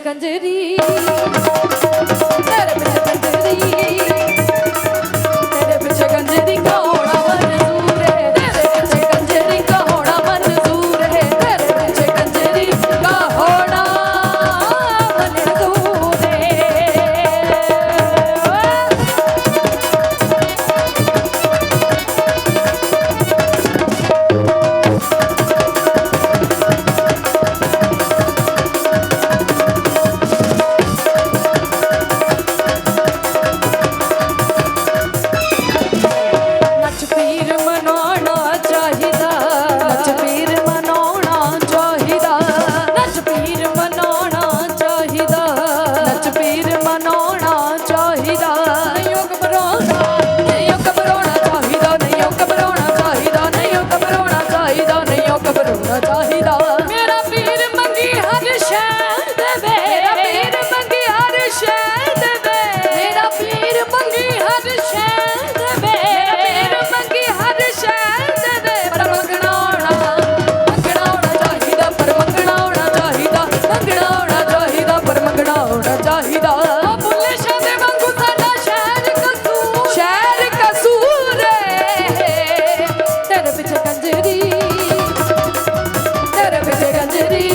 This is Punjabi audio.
ਕੰਜਰੀ ਤੇਰੇ ਪਿੱਛੇ ਕੰਜਰੀ। ਤੇਰੇ